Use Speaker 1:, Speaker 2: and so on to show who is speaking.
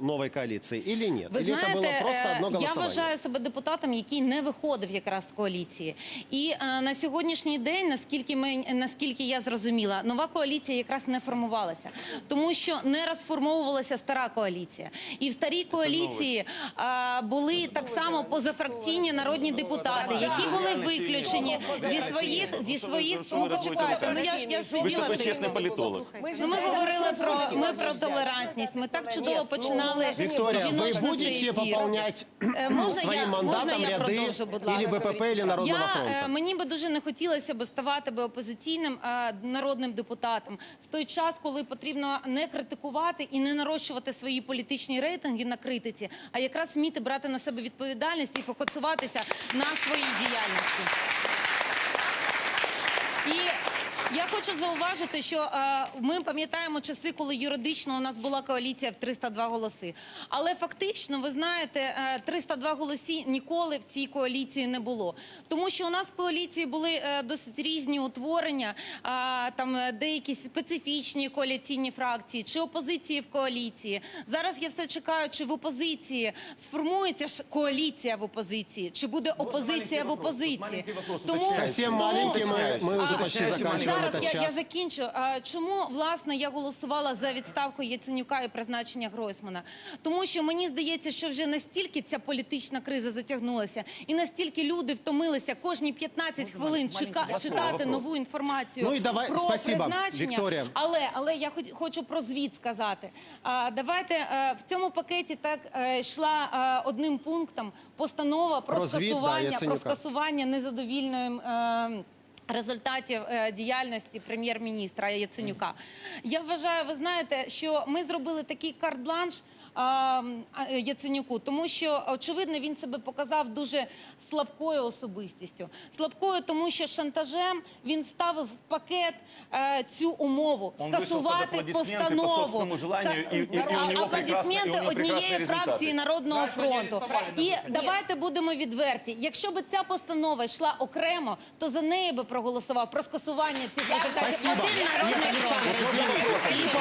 Speaker 1: новой коалиции или нет?
Speaker 2: Ви
Speaker 1: или это было просто
Speaker 2: е,
Speaker 1: одно
Speaker 2: я вважаю себе депутатом, який не виходив якраз з коаліції. І е, на сьогоднішній день, наскільки ми наскільки я зрозуміла, нова коаліція якраз не формувалася, тому що не розформовувалася стара коаліція. І в старій коаліції е, були так само позафракційні народні депутати, які були виключені зі своїх зі своїх. Ну почекайте, ну я ж я
Speaker 3: Ви ж такий чесний політолог.
Speaker 2: Ну, ми говорили про ми про толерантність. Ми так чудово починали
Speaker 1: Виктория, вы будете пополнять
Speaker 2: Е, можна
Speaker 1: своим
Speaker 2: я-
Speaker 1: мандатом
Speaker 2: я
Speaker 1: ряды
Speaker 2: продовжу, будь ласка?
Speaker 1: или БПП, или Народного
Speaker 2: Я,
Speaker 1: фронта?
Speaker 2: е, мені би дуже не хотілося б ставати би опозиційним е, народним депутатом в той час, коли потрібно не критикувати і не нарощувати свої політичні рейтинги на критиці, а якраз вміти брати на себе відповідальність і фокусуватися на своїй діяльності. І я хочу зауважити, що е, ми пам'ятаємо часи, коли юридично у нас була коаліція в 302 голоси. Але фактично, ви знаєте, е, 302 голоси ніколи в цій коаліції не було. Тому що у нас в коаліції були е, досить різні утворення, е, там е, деякі специфічні коаліційні фракції чи опозиції в коаліції. Зараз я все чекаю, чи в опозиції сформується ж коаліція в опозиції, чи буде опозиція в опозиції. Тому
Speaker 1: Совсем
Speaker 2: тому-
Speaker 1: маленький, мы, мы уже почти заканчиваем
Speaker 2: Зараз
Speaker 1: этот
Speaker 2: я, я
Speaker 1: час.
Speaker 2: закінчу. А, чому власне я голосувала за відставку Яценюка і призначення Гройсмана? Тому що мені здається, що вже настільки ця політична криза затягнулася, і настільки люди втомилися кожні 15 хвилин чека- читати нову інформацію
Speaker 1: Ну і давай-
Speaker 2: про призначення.
Speaker 1: Вікторія.
Speaker 2: Але але я хоч- хочу про звіт сказати. А, давайте е, в цьому пакеті так е, йшла е, одним пунктом постанова про,
Speaker 1: Про звіт, да,
Speaker 2: скасування про
Speaker 1: Яценюка.
Speaker 2: скасування незадовільної. е, Результатів е, діяльності прем'єр-міністра Яценюка. Я вважаю, ви знаєте, що ми зробили такий карт-бланш е, е, Яценюку, тому що очевидно він себе показав дуже слабкою особистістю. Слабкою, тому що шантажем він вставив в пакет е, цю умову
Speaker 3: Он вышел
Speaker 2: скасувати
Speaker 3: под аплодисменты по
Speaker 2: постанову.
Speaker 3: собственному желанию,
Speaker 2: Ска-
Speaker 3: и- и- и у него прекрасный- и у
Speaker 2: аплодисменти
Speaker 3: него
Speaker 2: однієї
Speaker 3: прекрасные
Speaker 2: фракції
Speaker 3: результаты.
Speaker 2: Народного фронту. І давайте будемо відверті. Якщо б ця постанова йшла окремо, то за неї би проголосував про скасування цих результатів один народний фронт.